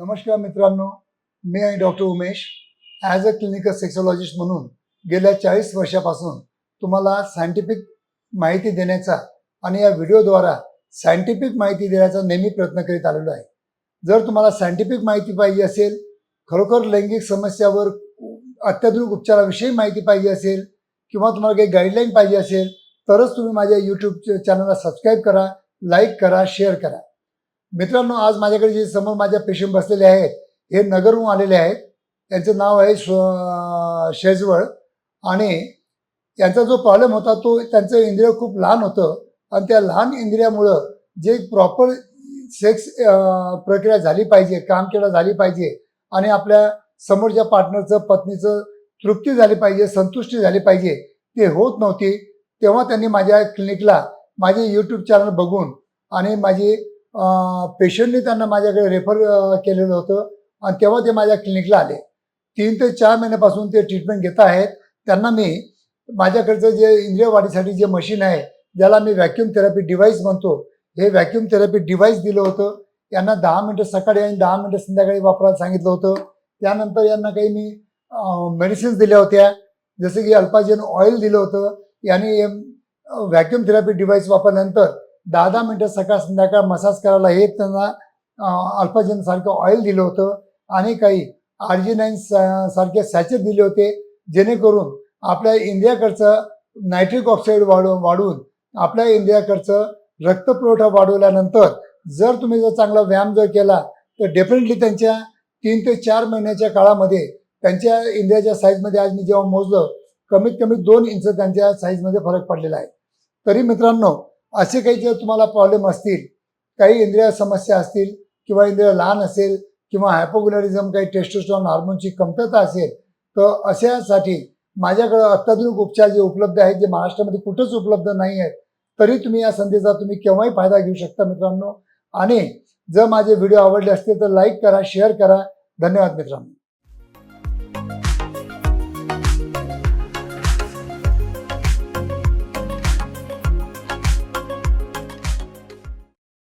नमस्कार मित्रांनो मी आणि doctor Umesh. As a clinical sexologist म्हणून गेल्या चाळीस वर्षापासून तुम्हाला सायंटिफिक माहिती देण्याचा आणि या व्हिडिओद्वारा सायंटिफिक माहिती देण्याचा नेहमी प्रयत्न करीत आलेलो आहे. जर तुम्हाला सायंटिफिक माहिती पाहिजे असेल खरोखर लैंगिक समस्यावर अत्याधुनिक उपचाराविषयी माहिती पाहिजे असेल किंवा तुम्हाला काही गाईडलाईन पाहिजे असेल तरच तुम्ही माझ्या यूट्यूब चॅनलला सबस्क्राईब करा लाईक करा शेअर करा. मित्रांनो आज माझ्याकडे जे समोर माझ्या पेशंट बसलेले आहेत हे नगरहून आलेले आहेत. त्यांचं नाव आहे स्व शेजवळ. आणि यांचा जो प्रॉब्लेम होता तो त्यांचं इंद्रिय खूप लहान होतं. आणि त्या लहान इंद्रियामुळं जे प्रॉपर सेक्स प्रक्रिया झाली पाहिजे काम केलं झाली पाहिजे आणि आपल्या समोरच्या पार्टनरचं पत्नीचं तृप्ती झाली पाहिजे संतुष्टी झाली पाहिजे ते होत नव्हती. तेव्हा त्यांनी माझ्या क्लिनिकला माझे यूट्यूब चॅनल बघून आणि माझी पेशंटनी त्यांना माझ्याकडे रेफर केलेलं होतं. आणि तेव्हा ते माझ्या क्लिनिकला आले. तीन ते चार महिन्यापासून ते ट्रीटमेंट घेत आहेत. त्यांना मी माझ्याकडचं जे इंद्रिय वाढीसाठी जे मशीन आहे ज्याला मी व्हॅक्युम थेरपी डिव्हाइस म्हणतो हे व्हॅक्युम थेरपी डिव्हाइस दिलं होतं. यांना दहा मिनटं सकाळी आणि दहा मिनटं संध्याकाळी वापरायला सांगितलं होतं. त्यानंतर यांना काही मी मेडिसिन्स दिल्या होत्या. जसं की अल्पाजेन ऑइल दिलं होतं. यांनी व्हॅक्युम थेरपी डिव्हाइस वापरल्यानंतर दहा दहा मिनटं सकाळ संध्याकाळ मसाज करायला हे त्यांना अल्पाजेन सारखं ऑइल दिलं होतं आणि काही आर्जिनाईन सारखे सॅचेट दिले होते जेणेकरून आपल्या इंडियाकडचं नायट्रिक ऑक्साईड वाढून वाढून आपल्या इंडियाकडचं रक्तपुरवठा वाढवल्यानंतर जर तुम्ही जर चांगला व्यायाम जर केला तर डेफिनेटली त्यांच्या तीन ते चार महिन्याच्या काळामध्ये त्यांच्या इंडियाच्या साईजमध्ये आज मी जेव्हा मोजलं कमीत कमी दोन इंच त्यांच्या साईजमध्ये फरक पडलेला आहे. तरी मित्रांनो असे काही जर तुम्हाला प्रॉब्लेम असतील काही इंद्रिय समस्या असतील किंवा इंद्रिय लहान असेल किंवा हायपोग्युलरिझम काही टेस्टोस्टॉन हार्मोनची कमतरता असेल तर अशासाठी माझ्याकडं अत्याधुनिक उपचार जे उपलब्ध आहेत जे महाराष्ट्रामध्ये कुठंच उपलब्ध नाही आहेत तरी तुम्ही या संधीचा तुम्ही केव्हाही फायदा घेऊ शकता मित्रांनो. आणि जर माझे व्हिडिओ आवडले असतील तर लाईक करा शेअर करा. धन्यवाद मित्रांनो.